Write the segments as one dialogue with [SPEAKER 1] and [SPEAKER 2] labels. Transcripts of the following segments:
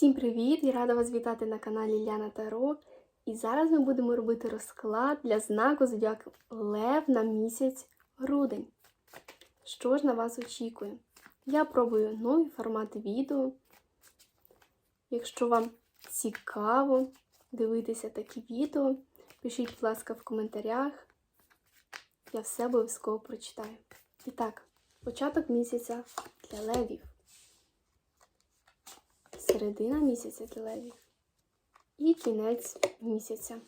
[SPEAKER 1] Всім привіт! Я рада вас вітати на каналі Ляна Таро. І зараз ми будемо робити розклад для знаку зодіаку Лев на місяць грудень. Що ж на вас очікує? Я пробую нові формати відео. Якщо вам цікаво дивитися такі відео, пишіть, будь ласка, в коментарях. Я все обов'язково прочитаю. І так, початок місяця для левів середина місяця для левів і кінець місяця.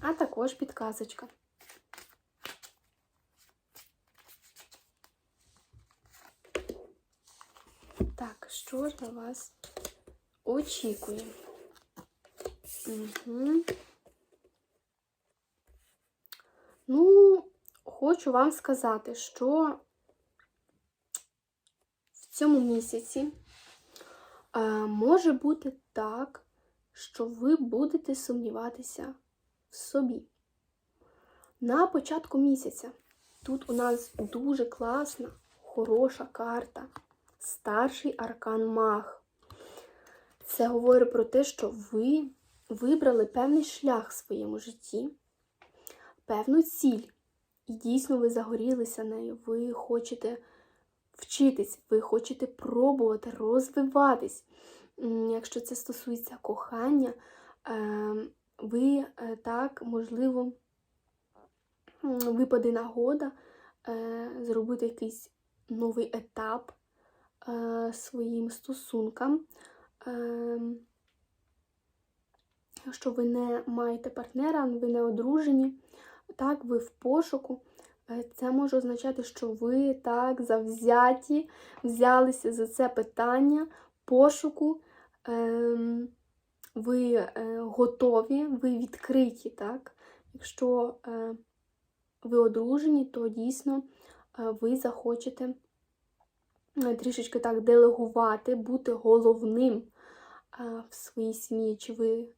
[SPEAKER 1] А також підказочка. Так, що ж на вас очікує? Угу. Ну, хочу вам сказати, що в цьому місяці може бути так, що ви будете сумніватися в собі. На початку місяця тут у нас дуже класна, хороша карта. Старший аркан Маг. Це говорить про те, що ви вибрали певний шлях в своєму житті, певну ціль. І дійсно ви загорілися нею, ви хочете вчитись, ви хочете пробувати, розвиватись. Якщо це стосується кохання, ем, ви е, так, можливо, випаде нагода е, зробити якийсь новий етап е, своїм стосункам. Ем, якщо ви не маєте партнера, ви не одружені, так, ви в пошуку. Е, це може означати, що ви так завзяті, взялися за це питання пошуку, ем, ви е, готові, ви відкриті. так? Якщо е, ви одружені, то дійсно ви захочете трішечки так делегувати, бути головним в своїй сім'ї, чи ви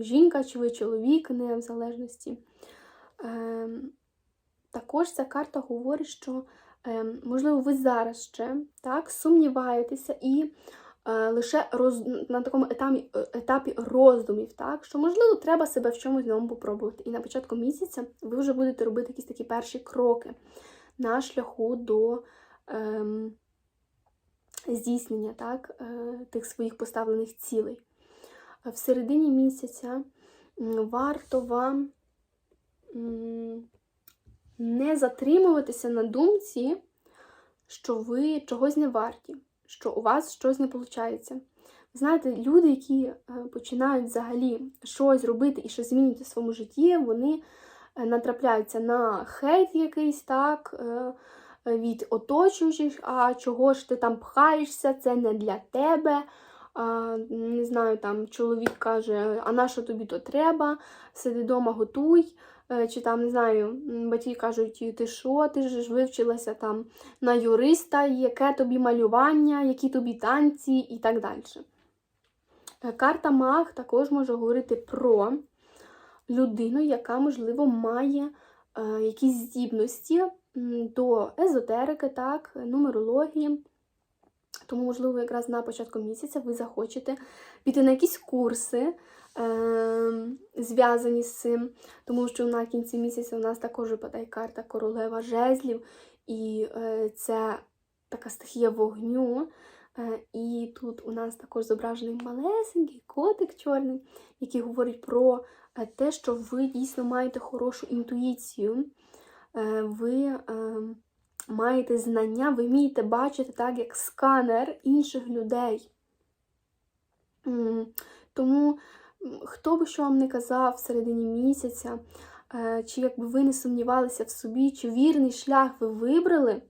[SPEAKER 1] жінка, чи ви чоловік, не в залежності. Ем, також ця карта говорить, що, е, можливо, ви зараз ще так, сумніваєтеся і е, лише роз, на такому етапі етапі роздумів, так, що, можливо, треба себе в чомусь новому попробувати. І на початку місяця ви вже будете робити якісь такі перші кроки на шляху до е, здійснення так, е, тих своїх поставлених цілей. В середині місяця варто вам не затримуватися на думці, що ви чогось не варті, що у вас щось не виходить. Ви знаєте, люди, які е, починають взагалі щось робити і щось змінювати в своєму житті, вони е, натрапляються на хейт якийсь так. Е, від оточуючих, а чого ж ти там пхаєшся, це не для тебе. А, Не знаю, там чоловік каже, а на що тобі то треба, сиди вдома, готуй. Е, чи там, не знаю, батьки кажуть, ти що, ти ж вивчилася там на юриста, яке тобі малювання, які тобі танці і так далі. Е, карта Маг також може говорити про людину, яка, можливо, має е, якісь здібності до езотерики, так, нумерології. Тому, можливо, якраз на початку місяця ви захочете піти на якісь курси, е, зв'язані з цим, тому що на кінці місяця у нас також випадає карта королева жезлів, і е, це така стихія вогню. Е, і тут у нас також зображений малесенький котик чорний, який говорить про е, те, що ви дійсно маєте хорошу інтуїцію. Е, ви е, маєте знання, ви вмієте бачити так, як сканер інших людей. Тому, хто би що вам не казав в середині місяця, е, чи якби ви не сумнівалися в собі, чи вірний шлях ви вибрали,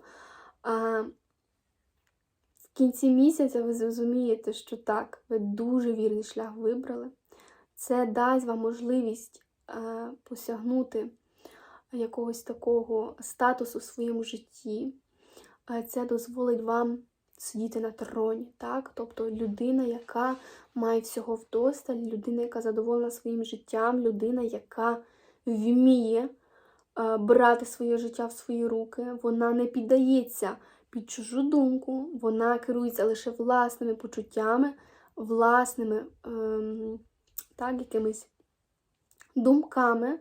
[SPEAKER 1] в кінці місяця ви зрозумієте, що так, ви дуже вірний шлях вибрали. Це дасть вам можливість е, посягнути якогось такого статусу в своєму житті. Це дозволить вам сидіти на троні, так? Тобто людина, яка має всього вдосталь, людина, яка задоволена своїм життям, людина, яка вміє брати своє життя в свої руки, вона не піддається під чужу думку, вона керується лише власними почуттями, власними ем, так, якимись думками,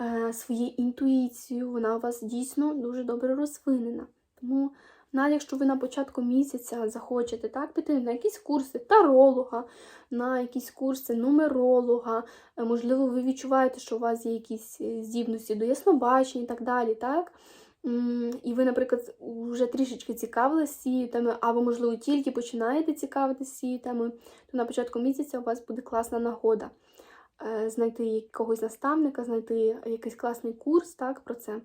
[SPEAKER 1] е, своєю інтуїцією. Вона у вас дійсно дуже добре розвинена. Тому, навіть якщо ви на початку місяця захочете так, піти на якісь курси таролога, на якісь курси нумеролога, е, можливо, ви відчуваєте, що у вас є якісь е, здібності до яснобачення і так далі. так? І ви, наприклад, вже трішечки цікавилися цією темою, або, можливо, тільки починаєте цікавитися цією темою, то на початку місяця у вас буде класна нагода знайти якогось наставника, знайти якийсь класний курс так, про це.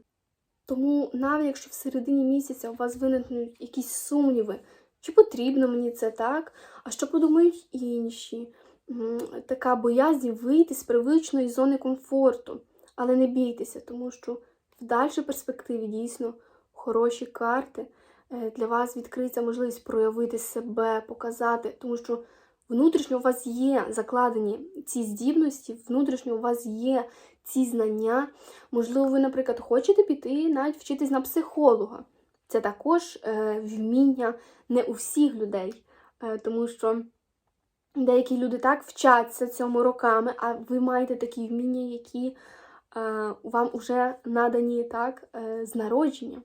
[SPEAKER 1] Тому навіть якщо в середині місяця у вас виникнуть якісь сумніви, чи потрібно мені це так, а що подумають інші, така боязнь вийти з привичної зони комфорту. Але не бійтеся, тому що в дальшій перспективі дійсно хороші карти. Е, Для вас відкриється можливість проявити себе, показати, тому що внутрішньо у вас є закладені ці здібності, внутрішньо у вас є ці знання. Можливо, ви, наприклад, хочете піти навіть вчитись на психолога. Це також е, вміння не у всіх людей, е, тому що деякі люди так вчаться цьому роками, а ви маєте такі вміння, які е, вам вже надані так з народження.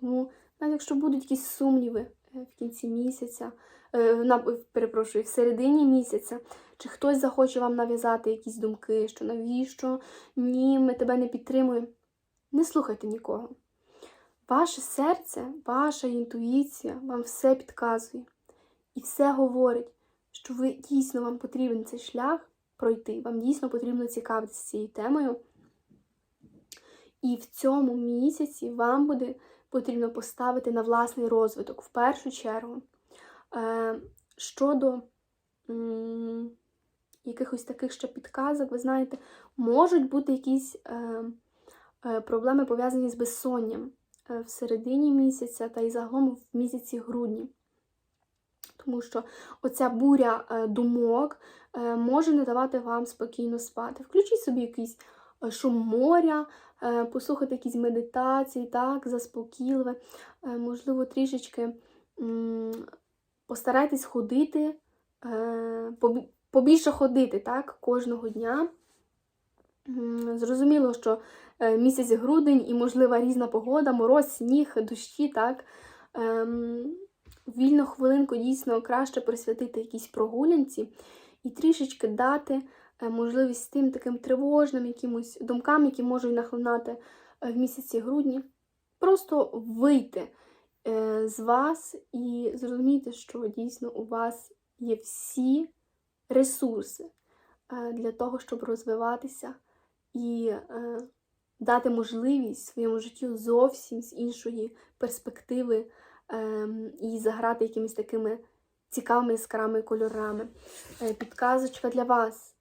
[SPEAKER 1] Тому, навіть якщо будуть якісь сумніви в кінці місяця, е, на, перепрошую, в середині місяця, чи хтось захоче вам нав'язати якісь думки, що навіщо, ні, ми тебе не підтримуємо, не слухайте нікого. Ваше серце, ваша інтуїція вам все підказує і все говорить, що ви дійсно вам потрібен цей шлях пройти, вам дійсно потрібно цікавитися цією темою. І в цьому місяці вам буде потрібно поставити на власний розвиток в першу чергу. Е, щодо якихось таких ще підказок, ви знаєте, можуть бути якісь е, е, проблеми пов'язані з безсонням в середині місяця та й загалом в місяці грудні. Тому що оця буря думок може не давати вам спокійно спати. Включіть собі якийсь шум моря, е, послухайте якісь медитації, так, заспокійливе, Е, можливо, трішечки постарайтесь ходити, е, побільше ходити так, кожного дня. Зрозуміло, що місяць грудень і, можлива, різна погода, мороз, сніг, дощі, так. Ем, Вільну хвилинку дійсно краще присвятити якійсь прогулянці і трішечки дати можливість тим таким тривожним якимось думкам, які можуть нахлинати е, в місяці грудні, просто вийти е, з вас і зрозуміти, що дійсно у вас є всі ресурси е, для того, щоб розвиватися і е, дати можливість своєму життю зовсім з іншої перспективи ем, і заграти якимись такими цікавими яскравими кольорами. Е, Підказочка для вас.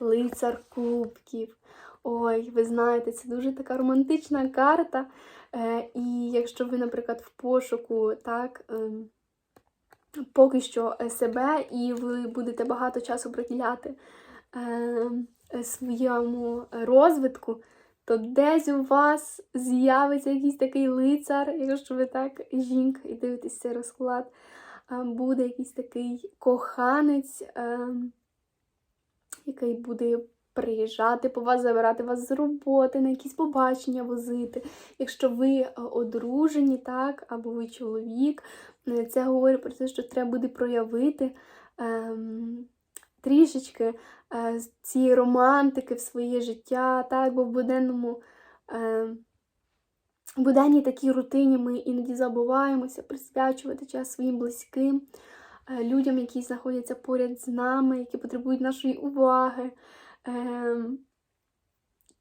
[SPEAKER 1] Лицар кубків. Ой, ви знаєте, це дуже така романтична карта. Е, І якщо ви, наприклад, в пошуку, так, ем, поки що е, себе, і ви будете багато часу приділяти е, своєму розвитку, то десь у вас з'явиться якийсь такий лицар, якщо ви так жінка і дивитесь цей розклад, а, буде якийсь такий коханець, ем, який буде приїжджати по вас, забирати вас з роботи, на якісь побачення возити. Якщо ви е, одружені, так, або ви чоловік, е, це говорить про те, що треба буде проявити ем, трішечки е, цієї романтики в своє життя, так, бо в буденному. Е, в буденній такій рутині ми іноді забуваємося присвячувати час своїм близьким, людям, які знаходяться поряд з нами, які потребують нашої уваги. Ем,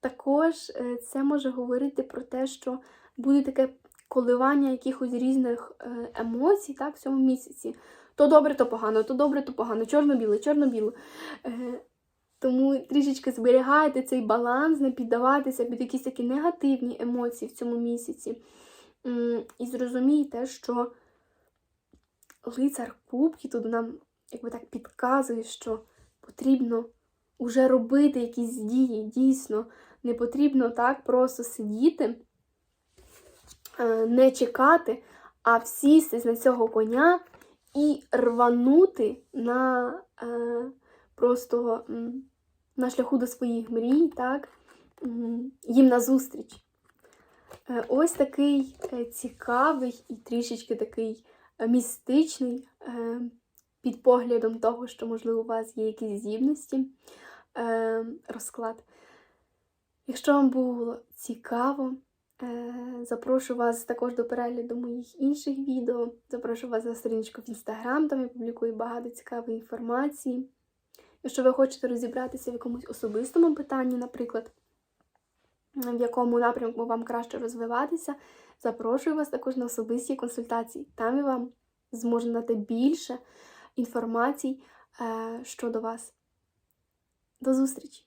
[SPEAKER 1] Також е, це може говорити про те, що буде таке коливання якихось різних е, емоцій так, в цьому місяці. То добре, то погано, то добре, то погано, чорно-біле, чорно-біле. Е, Тому трішечки зберігайте цей баланс, не піддаватися під якісь такі негативні емоції в цьому місяці. І зрозумійте, що лицар кубки тут нам якби так підказує, що потрібно уже робити якісь дії. Дійсно, не потрібно так просто сидіти, е, не чекати, а всістись на цього коня і рванути на е, просто на шляху до своїх мрій, так, їм назустріч. Е, Ось такий цікавий і трішечки такий містичний е, під поглядом того, що, можливо, у вас є якісь здібності е, розклад. Якщо вам було цікаво, е, запрошую вас також до перегляду моїх інших відео. Запрошую вас на сторіночку в інстаграм, там я публікую багато цікавої інформації. Якщо ви хочете розібратися в якомусь особистому питанні, наприклад, в якому напрямку вам краще розвиватися, запрошую вас також на особисті консультації. Там я вам зможу дати більше інформацій е, щодо вас. До зустрічі!